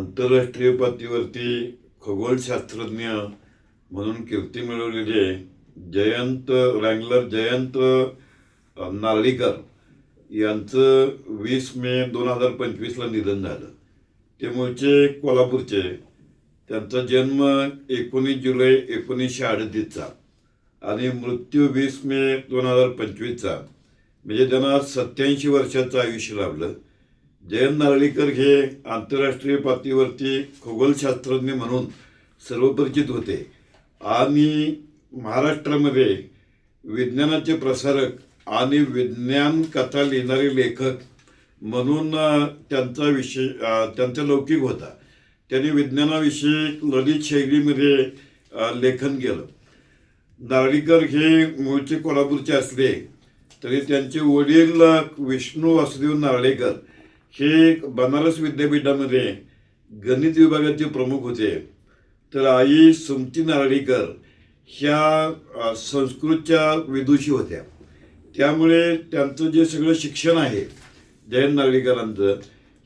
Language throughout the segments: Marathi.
आंतरराष्ट्रीय पातळीवरती खगोलशास्त्रज्ञ म्हणून कीर्ती मिळवलेले जयंत रँगलर जयंत नार्लीकर नारळीकर यांचं वीस मे दोन हजार पंचवीसला निधन झालं. ते मूळचे कोल्हापूरचे. त्यांचा जन्म एकोणीस जुलै एकोणीसशे अडतीसचा आणि मृत्यू वीस मे दोन हजार पंचवीसचा. म्हणजे त्यांना सत्याऐंशी वर्षाचं आयुष्य लाभलं. जयंत नारळीकर हे आंतरराष्ट्रीय पातळीवरती खगोलशास्त्रज्ञ म्हणून सर्वपरिचित होते. आणि महाराष्ट्रामध्ये विज्ञानाचे प्रसारक आणि विज्ञान कथा लिहिणारे लेखक म्हणून त्यांचा विषय त्यांचा लौकिक होता. त्यांनी विज्ञानाविषयी ललित शैलीमध्ये लेखन केलं. नारळीकर हे मूळचे कोल्हापूरचे असले तरी त्यांचे वडील विष्णू वासुदेव नारळीकर हे बनारस विद्यापीठामध्ये गणित विभागाचे प्रमुख होते. तर आई सुमती नारळीकर ह्या संस्कृतच्या विदुषी होत्या. त्यामुळे त्यांचं जे सगळं शिक्षण आहे जयंत नागरिकरांचं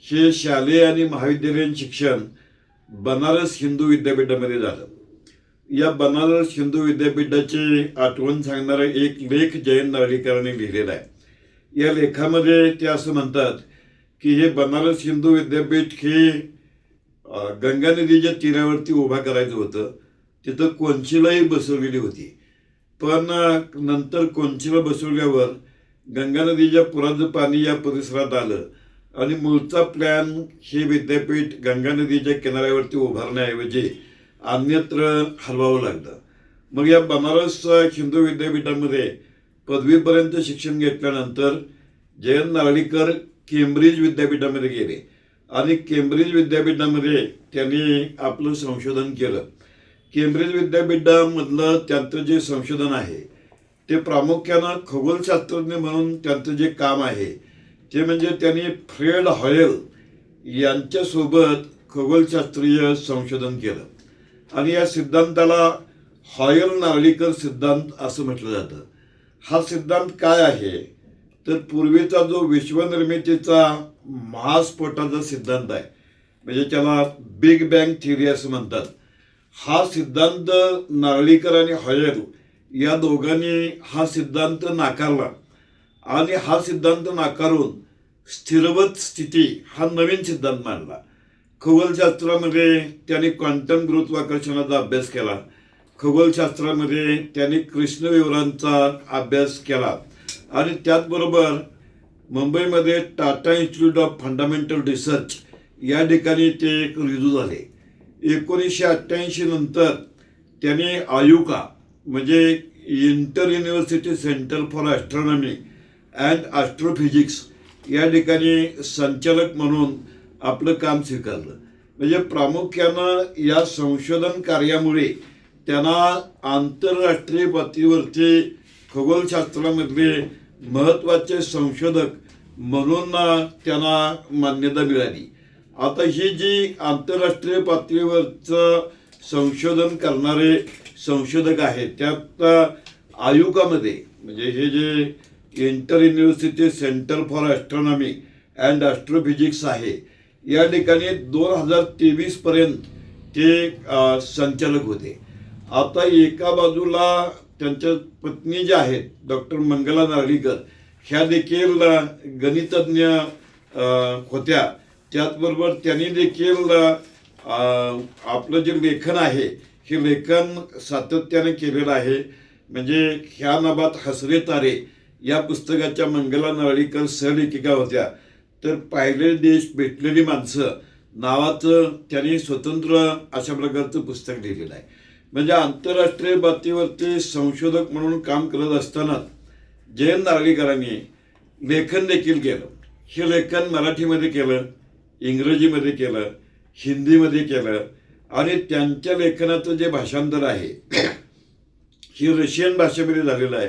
हे शालेय आणि महाविद्यालयीन शिक्षण बनारस हिंदू विद्यापीठामध्ये झालं. या बनारस हिंदू विद्यापीठाची आठवण सांगणारा एक लेख जयंत नागरिकरांनी लिहिलेला आहे. या लेखामध्ये ते असं म्हणतात की हे बनारस हिंदू विद्यापीठ हे गंगा नदीच्या तीरावरती उभा करायचं होतं. तिथं कोंचिलाही बसवलेली होती. पण नंतर कोंचिला बसवल्यावर गंगा नदीच्या पुराचं पाणी या परिसरात आलं आणि मूळचा प्लॅन हे विद्यापीठ गंगा नदीच्या किनाऱ्यावरती उभारण्याऐवजी अन्यत्र हलवावं लागलं. मग या बनारस हिंदू विद्यापीठामध्ये पदवीपर्यंत शिक्षण घेतल्यानंतर जयंत नारळीकर केम्ब्रिज विद्यापीठामध्ये गेले. आणि केम्ब्रिज विद्यापीठामध्ये त्यांनी आपलं संशोधन केलं. केम्ब्रिज विद्यापीठामधलं त्यांचं जे संशोधन आहे ते प्रामुख्यानं खगोलशास्त्रज्ञ म्हणून त्यांचं जे काम आहे ते म्हणजे त्यांनी फ्रेड हॉयल यांच्यासोबत खगोलशास्त्रीय संशोधन केलं. आणि या सिद्धांताला हॉयल नार्लिकर सिद्धांत असं म्हटलं जातं. हा सिद्धांत काय आहे? तर पूर्वीचा जो विश्वनिर्मितीचा महास्फोटाचा सिद्धांत आहे म्हणजे त्याला बिग बँग थिअरी असं म्हणतात. हा सिद्धांत नारळीकर आणि हॉयल या दोघांनी हा सिद्धांत नाकारला. आणि हा सिद्धांत नाकारून स्थिरवत स्थिती हा नवीन सिद्धांत मांडला. खगोलशास्त्रामध्ये त्यांनी क्वांटम गुरुत्वाकर्षणाचा अभ्यास केला. खगोलशास्त्रामध्ये त्यांनी कृष्णविवरांचा अभ्यास केला. आणि त्याचबरोबर मुंबईमध्ये Tata institute of fundamental research या ठिकाणी ते एक रुजू झाले. एकोणीसशे अठ्ठ्याऐंशी नंतर त्यांनी आयुका म्हणजे inter university centre for astronomy and astrophysics या ठिकाणी संचालक म्हणून आपलं काम स्वीकारलं. म्हणजे प्रामुख्यानं या संशोधन कार्यामुळे त्यांना आंतरराष्ट्रीय पातळीवरचे खगोलशास्त्रामधले महत्त्वाचे संशोधक म्हणून त्यांना मान्यता मिळाली. आता ही जी आंतरराष्ट्रीय पातळीवरचं संशोधन करणारे संशोधक आहेत त्यात आयुकामध्ये म्हणजे हे जे inter university centre for astronomy and astrophysics आहे या ठिकाणी दोन हजार तेवीसपर्यंत ते संचालक होते. आता एका बाजूला त्यांच्या पत्नी ज्या आहेत डॉक्टर मंगला नारळीकर ह्या देखील गणितज्ञ होत्या. त्याचबरोबर त्यांनी देखील आपलं जे लेखन आहे हे लेखन सातत्याने केलेलं आहे. म्हणजे ह्या नाबात हसरे तारे या पुस्तकाच्या मंगला नारळीकर सहलेखिका होत्या. तर पाहिले देश भेटलेली माणसं नावाचं त्यांनी स्वतंत्र अशा प्रकारचं पुस्तक लिहिलेलं आहे. म्हणजे आंतरराष्ट्रीय पातळीवरती संशोधक म्हणून काम करत असताना जयंत नारळीकरांनी लेखन देखील केलं. हे लेखन मराठीमध्ये केलं इंग्रजीमध्ये केलं हिंदीमध्ये केलं आणि त्यांच्या लेखनाचं जे भाषांतर आहे ही रशियन भाषेमध्ये झालेलं आहे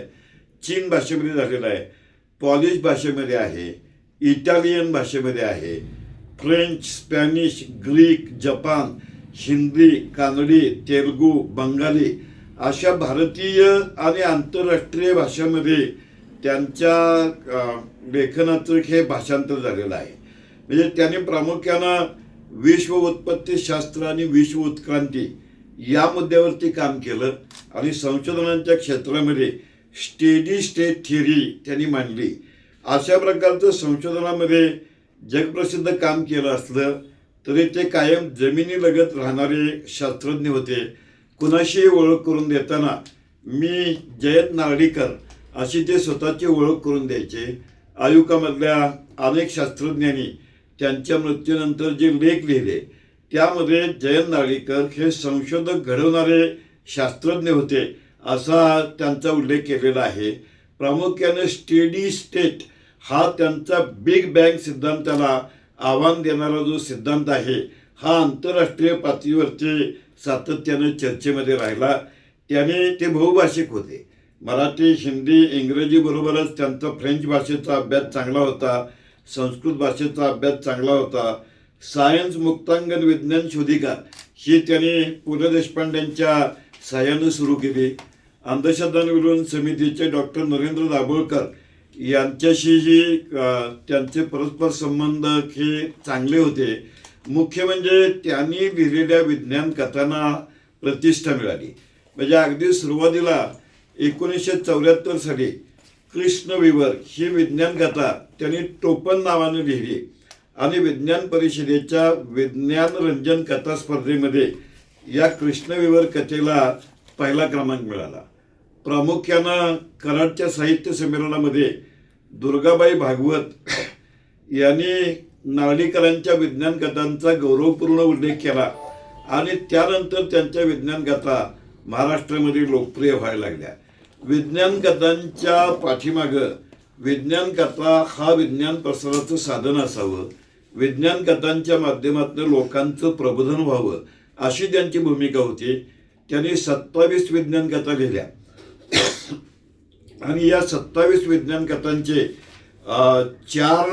चीन भाषेमध्ये झालेलं आहे पॉलिश भाषेमध्ये आहे इटालियन भाषेमध्ये आहे French Spanish Greek Japan Hindi Kanadi Telugu Bengali अशा भारतीय आणि आंतरराष्ट्रीय भाषांमध्ये त्यांच्या लेखनाचं हे भाषांतर झालेलं आहे. म्हणजे त्यांनी प्रामुख्यानं विश्व उत्पत्तीशास्त्र आणि विश्व उत्क्रांती या मुद्द्यावरती काम केलं आणि संशोधनाच्या क्षेत्रामध्ये स्टेडी स्टेट थिअरी त्यांनी मांडली. अशा प्रकारचं संशोधनामध्ये जगप्रसिद्ध काम केलं असलं तरी ते कायम जमिनीलगत राहणारे शास्त्रज्ञ होते. कुणाशी ओळख करून देताना मी जयंत नारडीकर अशी ते स्वतःची ओळख करून द्यायचे. आयुकामधल्या अनेक शास्त्रज्ञांनी त्यांच्या मृत्यूनंतर जे लेख लिहिले त्यामध्ये जयंत नारळीकर हे संशोधक घडवणारे शास्त्रज्ञ होते असा त्यांचा उल्लेख केलेला आहे. प्रामुख्याने स्टेडी स्टेट हा त्यांचा बिग बँग सिद्धांताला आव्हान देणारा जो सिद्धांत आहे हा आंतरराष्ट्रीय पातळीवरती सातत्याने चर्चेमध्ये राहिला. त्याने ते बहुभाषिक होते. मराठी हिंदी इंग्रजी बरोबरच त्यांचा फ्रेंच भाषेचा अभ्यास चांगला होता संस्कृत भाषेचा अभ्यास चांगला होता. सायन्स मुक्तांगण विज्ञान शोधिका ही त्यांनी पु ल देशपांड्यांच्या सहाय्यानं सुरू केली. अंधश्रद्धांविरोध समितीचे डॉक्टर नरेंद्र दाभोळकर यांच्याशीही जी त्यांचे परस्पर संबंध हे चांगले होते. मुख्य म्हणजे त्यांनी लिहिलेल्या विज्ञान कथांना प्रतिष्ठा मिळाली. म्हणजे अगदी सुरुवातीला एकोणीसशे चौऱ्याहत्तर साली कृष्णविवर ही विज्ञान कथा त्यांनी टोपण नावाने लिहिली आणि विज्ञान परिषदेच्या विज्ञान रंजन कथा स्पर्धेमध्ये या कृष्णविवर कथेला पहिला क्रमांक मिळाला. प्रामुख्यानं कराडच्या साहित्य संमेलनामध्ये दुर्गाबाई भागवत यांनी नारळीकरांच्या विज्ञान कथांचा गौरवपूर्ण उल्लेख केला आणि त्यानंतर त्यांच्या विज्ञान कथा महाराष्ट्रामध्ये लोकप्रिय व्हायला लागल्या. विज्ञान कथांच्या पाठीमागं विज्ञान कथा हा विज्ञान प्रसाराचं साधन असावं विज्ञान कथांच्या माध्यमातून लोकांचं प्रबोधन व्हावं अशी त्यांची भूमिका होती. त्यांनी सत्तावीस विज्ञान कथा लिहिल्या. आणि या सत्तावीस विज्ञान कथांचे चार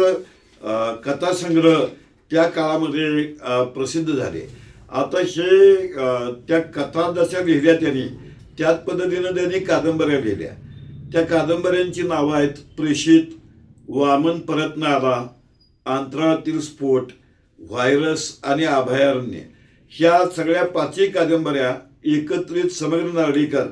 कथासंग्रह त्या काळामध्ये प्रसिद्ध झाले. आता हे त्या कथा जशा लिहिल्या त्यांनी त्याच पद्धतीनं त्यांनी कादंबऱ्या लिहिल्या. त्या कादंबऱ्यांची नावं आहेत प्रेषित वामन परत आला अंतराळातील स्फोट व्हायरस आणि अभयारण्य. ह्या सगळ्या पाचही कादंबऱ्या एकत्रित समग्र नारळीकर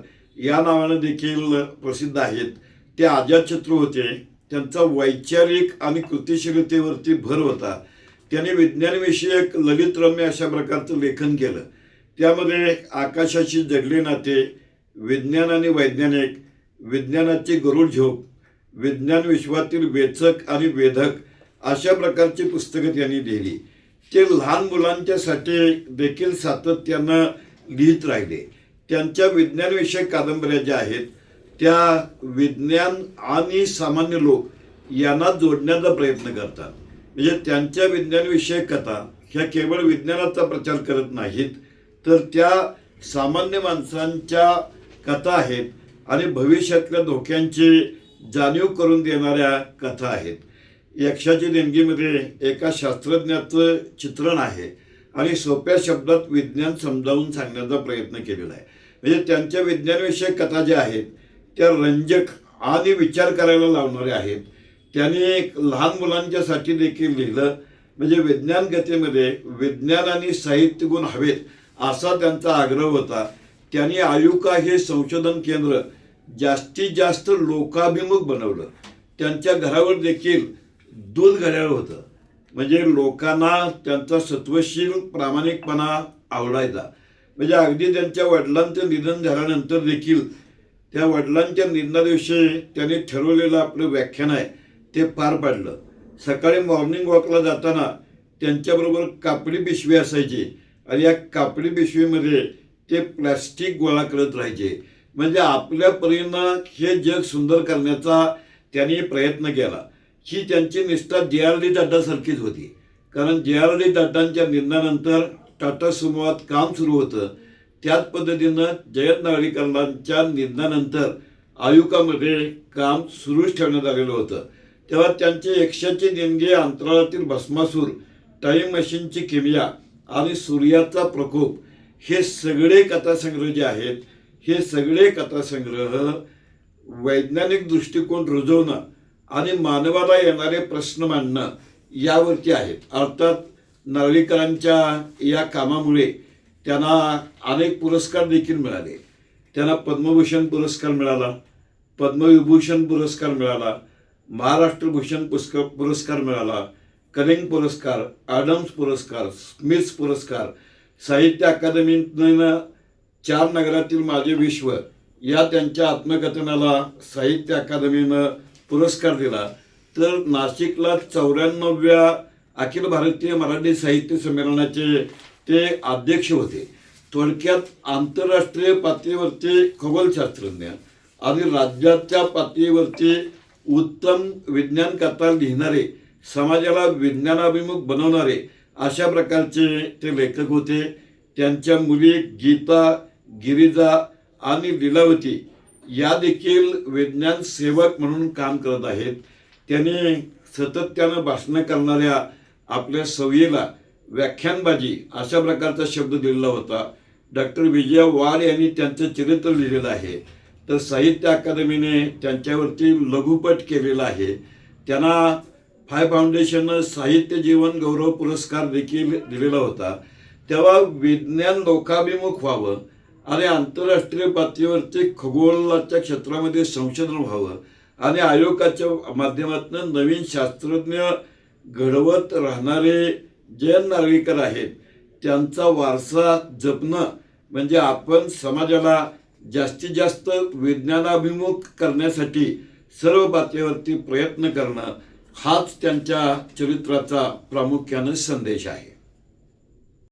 या नावानं देखील प्रसिद्ध आहेत. ते अजातशत्रू होते. त्यांचा वैचारिक आणि कृतिशीलतेवरती भर होता. त्याने विज्ञानविषयक ललितरम्य अशा प्रकारचं लेखन केलं. त्यामध्ये आकाशाशी जडले नाते विज्ञान आणि वैज्ञानिक विज्ञानाची गरुड झोप विज्ञान विश्वातील वेचक आणि वेधक अशा प्रकारची पुस्तकं त्यांनी लिहिली. ते लहान मुलांच्यासाठी देखील सातत्यानं लिहित राहिले. त्यांच्या विज्ञानविषयक कादंबऱ्या ज्या आहेत त्या विज्ञान आणि सामान्य लोक यांना जोडण्याचा प्रयत्न करतात. म्हणजे त्यांच्या विज्ञानविषयक कथा ह्या केवळ विज्ञानाचा प्रचार करत नाहीत तर त्या सामान्य माणसांच्या कथा आहेत आणि भविष्यातल्या धोक्यांची जाणीव करून देणाऱ्या कथा आहेत. यक्षाची देणगीमध्ये एका शास्त्रज्ञाचं चित्रण आहे आणि सोप्या शब्दात विज्ञान समजावून सांगण्याचा प्रयत्न केलेला आहे. म्हणजे त्यांच्या विज्ञानविषयक कथा ज्या आहेत त्या रंजक आणि विचार करायला लावणाऱ्या आहेत. त्यांनी एक लहान मुलांच्यासाठी देखील लिहिलं म्हणजे विज्ञान गतीमध्ये विज्ञान आणि साहित्य गुण हवेत असा त्यांचा आग्रह होता. त्यांनी आयुका हे संशोधन केंद्र जास्तीत जास्त लोकाभिमुख बनवलं. त्यांच्या घरावर देखील दूध घड्याळ होतं. म्हणजे लोकांना त्यांचा सत्वशील प्रामाणिकपणा आवडायचा. म्हणजे अगदी त्यांच्या वडिलांचं निधन झाल्यानंतर देखील त्या वडिलांच्या निधनाविषयी त्यांनी ठरवलेलं आपलं व्याख्यान आहे ते पार पाडलं. सकाळी मॉर्निंग वॉकला जाताना त्यांच्याबरोबर कापडी पिशवी असायची आणि या कापडी पिशवीमध्ये ते प्लॅस्टिक गोळा करत राहायचे. म्हणजे आपल्या परीनं हे जग सुंदर करण्याचा त्यांनी प्रयत्न केला. ही त्यांची निष्ठा जे आर डी दादासारखीच होती. कारण जे आर डी दादांच्या निधनानंतर टाटा समूहात काम सुरू होतं. त्याच पद्धतीनं जयंत नागरिकांच्या निधनानंतर आयुकामध्ये काम सुरूच ठेवण्यात आलेलं होतं. तेव्हा त्यांचे यक्षाचे देणगी अंतराळातील भस्मासूर टाईम मशीनची किमया आणि सूर्याचा प्रकोप हे सगळे कथासंग्रह जे आहेत हे सगळे कथासंग्रह वैज्ञानिक दृष्टिकोन रुजवणं आणि मानवाला येणारे प्रश्न मांडणं यावरती आहेत. अर्थात नारळीकरांच्या या कामामुळे त्यांना अनेक पुरस्कार देखील मिळाले. त्यांना पद्मभूषण पुरस्कार मिळाला पद्मविभूषण पुरस्कार मिळाला महाराष्ट्र भूषण पुरस्कार पुरस्कार मिळाला कलिंग पुरस्कार आडम्स पुरस्कार स्मिथ पुरस्कार साहित्य अकादमीनं चार नगरातील माझे विश्व या त्यांच्या आत्मकथनाला साहित्य अकादमीनं पुरस्कार दिला. तर नाशिकला चौऱ्याण्णव्या अखिल भारतीय मराठी साहित्य संमेलनाचे ते अध्यक्ष होते. थोडक्यात आंतरराष्ट्रीय पातळीवरचे खगोलशास्त्रज्ञ आणि राज्याच्या पातळीवरचे उत्तम विज्ञान कथा लिहिणारे समाजाला विज्ञानाभिमुख बनवणारे अशा प्रकारचे ते लेखक होते. त्यांच्या मुली गीता गिरिजा आणि लीलावती या देखील विज्ञान सेवक म्हणून काम करत आहेत. त्यांनी सातत्यानं भाषणं करणाऱ्या आपल्या सवयीला व्याख्यानबाजी अशा प्रकारचा शब्द दिलेला होता. डॉक्टर विजया वार यांनी त्यांचं चरित्र लिहिलेलं आहे. तर साहित्य अकादमीने त्यांच्यावरती लघुपट केलेला आहे. त्यांना फाय फाउंडेशननं साहित्य जीवन गौरव पुरस्कार देखील दिलेला होता. तेव्हा विज्ञान लोकाभिमुख व्हावं आणि आंतरराष्ट्रीय पातळीवरती खगोलाच्या क्षेत्रामध्ये संशोधन व्हावं आणि आयोगाच्या माध्यमातून नवीन शास्त्रज्ञ घडवत राहणारे जे नागरिकर आहेत त्यांचा वारसा जपणं म्हणजे आपण समाजाला जास्तीत जास्त विज्ञानाभिमुख करण्यासाठी सर्व पातळीवरती प्रयत्न करणं हाच त्यांच्या चरित्राचा प्रामुख्यानं संदेश आहे.